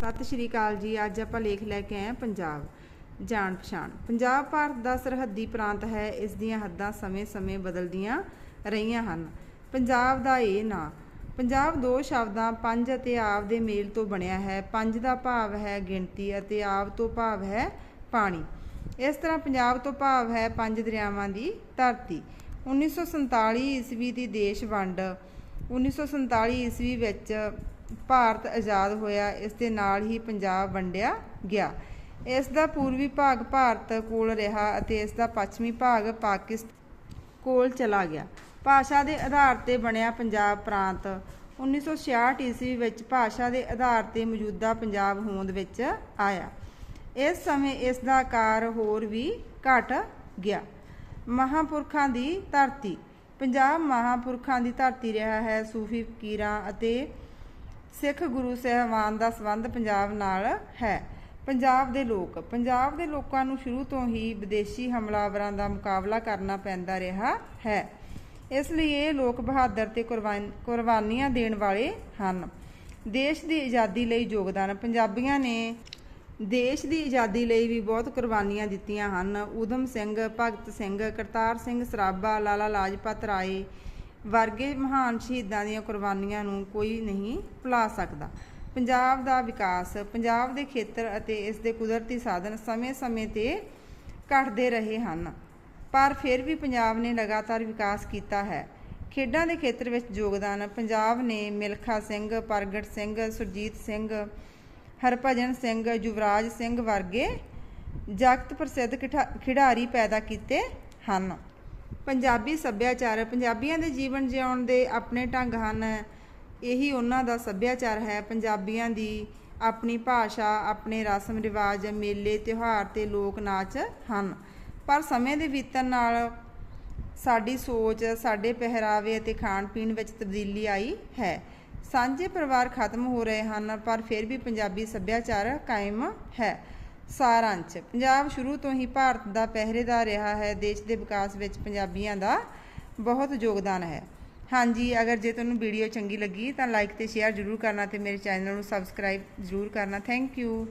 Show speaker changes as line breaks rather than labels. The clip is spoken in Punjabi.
ਸਤਿ ਸ਼੍ਰੀ ਅਕਾਲ ਜੀ, ਅੱਜ ਆਪਾਂ ਲੇਖ ਲੈ ਕੇ ਆਏ ਪੰਜਾਬ, ਜਾਣ ਪਛਾਣ। ਪੰਜਾਬ ਭਾਰਤ ਦਾ ਸਰਹੱਦੀ ਪ੍ਰਾਂਤ ਹੈ, ਇਸ ਦੀਆਂ ਹੱਦਾਂ ਸਮੇਂ-ਸਮੇਂ ਬਦਲਦੀਆਂ ਰਹੀਆਂ ਹਨ। ਪੰਜਾਬ ਦਾ ਇਹ ਨਾਂ, ਪੰਜਾਬ ਦੋ ਸ਼ਬਦਾਂ, ਪੰਜ ਅਤੇ ਆਵ ਦੇ ਮੇਲ ਤੋਂ ਬਣਿਆ ਹੈ। ਪੰਜ ਦਾ ਭਾਵ ਹੈ ਗਿਣਤੀ ਅਤੇ ਆਵ ਤੋਂ ਭਾਵ ਹੈ ਪਾਣੀ। ਇਸ ਤਰ੍ਹਾਂ ਪੰਜਾਬ ਤੋਂ ਭਾਵ ਹੈ ਪੰਜ ਦਰਿਆਵਾਂ ਦੀ ਧਰਤੀ। 1947 ਈਸਵੀ ਦੀ ਦੇਸ਼ ਵੰਡ 1947 ਈਸਵੀ ਵਿੱਚ ਭਾਰਤ ਆਜ਼ਾਦ ਹੋਇਆ, ਇਸ ਦੇ ਨਾਲ ਹੀ ਪੰਜਾਬ ਵੰਡਿਆ ਗਿਆ। ਇਸ ਦਾ ਪੂਰਬੀ ਭਾਗ ਭਾਰਤ ਕੋਲ ਰਿਹਾ ਅਤੇ ਇਸ ਦਾ ਪੱਛਮੀ ਭਾਗ ਪਾਕਿਸਤਾਨ ਕੋਲ ਚਲਾ ਗਿਆ। ਭਾਸ਼ਾ ਦੇ ਆਧਾਰ ਤੇ ਬਣਿਆ ਪੰਜਾਬ ਪ੍ਰਾਂਤ। 1966 ਈਸਵੀ ਵਿੱਚ ਭਾਸ਼ਾ ਦੇ ਆਧਾਰ ਤੇ ਮੌਜੂਦਾ ਪੰਜਾਬ ਹੋਂਦ ਵਿੱਚ ਆਇਆ। ਇਸ ਸਮੇਂ ਇਸ ਦਾ ਆਕਾਰ ਹੋਰ ਵੀ ਘਟ ਗਿਆ। ਮਹਾਪੁਰਖਾਂ ਦੀ ਧਰਤੀ। ਪੰਜਾਬ ਮਹਾਪੁਰਖਾਂ ਦੀ ਧਰਤੀ ਰਿਹਾ ਹੈ, ਸੂਫੀ ਫਕੀਰਾਂ ਅਤੇ ਸਿੱਖ ਗੁਰੂ ਸਾਹਿਬਾਨ ਦਾ ਸੰਬੰਧ ਪੰਜਾਬ ਨਾਲ ਹੈ। ਪੰਜਾਬ ਦੇ ਲੋਕ, ਪੰਜਾਬ ਦੇ ਲੋਕਾਂ ਨੂੰ ਸ਼ੁਰੂ ਤੋਂ ਹੀ ਵਿਦੇਸ਼ੀ ਹਮਲਾਵਰਾਂ ਦਾ ਮੁਕਾਬਲਾ ਕਰਨਾ ਪੈਂਦਾ ਰਿਹਾ ਹੈ। ਇਸ ਲਈ ਇਹ ਲੋਕ ਬਹਾਦਰ ਤੇ ਕੁਰਬਾਨ- ਕੁਰਬਾਨੀਆਂ ਦੇਣ ਵਾਲੇ ਹਨ। ਦੇਸ਼ ਦੀ ਆਜ਼ਾਦੀ ਲਈ ਯੋਗਦਾਨ, ਪੰਜਾਬੀਆਂ ਨੇ ਦੇਸ਼ ਦੀ ਆਜ਼ਾਦੀ ਲਈ ਵੀ ਬਹੁਤ ਕੁਰਬਾਨੀਆਂ ਦਿੱਤੀਆਂ ਹਨ। ਊਧਮ ਸਿੰਘ, ਭਗਤ ਸਿੰਘ, ਕਰਤਾਰ ਸਿੰਘ ਸਰਾਭਾ, ਲਾਲਾ ਲਾਜਪਤ ਰਾਏ ਵਰਗੇ ਮਹਾਨ ਸ਼ਹੀਦਾਂ ਦੀਆਂ ਕੁਰਬਾਨੀਆਂ ਨੂੰ ਕੋਈ ਨਹੀਂ ਭੁਲਾ ਸਕਦਾ। ਪੰਜਾਬ ਦਾ ਵਿਕਾਸ, ਪੰਜਾਬ ਦੇ ਖੇਤਰ ਅਤੇ ਇਸ ਦੇ ਕੁਦਰਤੀ ਸਾਧਨ ਸਮੇਂ-ਸਮੇਂ ਤੇ ਘਟਦੇ ਰਹੇ ਹਨ। ਪਰ ਫਿਰ ਵੀ ਪੰਜਾਬ ਨੇ ਲਗਾਤਾਰ ਵਿਕਾਸ ਕੀਤਾ ਹੈ। ਖੇਡਾਂ ਦੇ ਖੇਤਰ ਵਿੱਚ ਯੋਗਦਾਨ, ਪੰਜਾਬ ਨੇ ਮਿਲਖਾ ਸਿੰਘ, ਪ੍ਰਗਟ ਸਿੰਘ, ਸੁਰਜੀਤ ਸਿੰਘ, ਹਰਭਜਨ ਸਿੰਘ, ਯੁਵਰਾਜ ਸਿੰਘ ਵਰਗੇ ਜਗਤ ਪ੍ਰਸਿੱਧ ਖਿਠਾ- ਖਿਡਾਰੀ ਪੈਦਾ ਕੀਤੇ ਹਨ। ਪੰਜਾਬੀ ਸੱਭਿਆਚਾਰ ਪੰਜਾਬੀਆਂ ਦੇ ਜੀਵਨ ਜਿਉਣ ਦੇ ਆਪਣੇ ਢੰਗ ਹਨ। ਇਹੀ ਉਹਨਾਂ ਦਾ ਸੱਭਿਆਚਾਰ ਹੈ। ਪੰਜਾਬੀਆਂ ਦੀ ਆਪਣੀ ਭਾਸ਼ਾ, ਆਪਣੇ ਰਸਮ ਰਿਵਾਜ, ਮੇਲੇ, ਤਿਉਹਾਰ ਤੇ ਲੋਕ ਨਾਚ ਹਨ। ਪਰ ਸਮੇਂ ਦੇ ਬੀਤਣ ਨਾਲ ਸਾਡੀ ਸੋਚ, ਸਾਡੇ ਪਹਿਰਾਵੇ ਅਤੇ ਖਾਣ ਪੀਣ ਵਿੱਚ ਤਬਦੀਲੀ ਆਈ ਹੈ। ਸਾਂਝੇ ਪਰਿਵਾਰ ਖਤਮ ਹੋ ਰਹੇ ਹਨ, ਪਰ ਫਿਰ ਵੀ ਪੰਜਾਬੀ ਸੱਭਿਆਚਾਰ ਕਾਇਮ ਹੈ। ਸਾਰਾਂਸ਼। ਪੰਜਾਬ ਸ਼ੁਰੂ ਤੋਂ ਹੀ ਭਾਰਤ ਦਾ ਪਹਿਰੇਦਾਰ ਰਿਹਾ ਹੈ। ਦੇਸ਼ ਦੇ ਵਿਕਾਸ ਵਿੱਚ ਪੰਜਾਬੀਆਂ ਦਾ ਬਹੁਤ ਯੋਗਦਾਨ ਹੈ। ਹਾਂਜੀ, ਅਗਰ ਜੇ ਤੁਹਾਨੂੰ ਵੀਡੀਓ ਚੰਗੀ ਲੱਗੀ ਤਾਂ ਲਾਈਕ ਤੇ ਸ਼ੇਅਰ ਜ਼ਰੂਰ ਕਰਨਾ ਤੇ ਮੇਰੇ ਚੈਨਲ ਨੂੰ ਸਬਸਕ੍ਰਾਈਬ ਜ਼ਰੂਰ ਕਰਨਾ। Thank you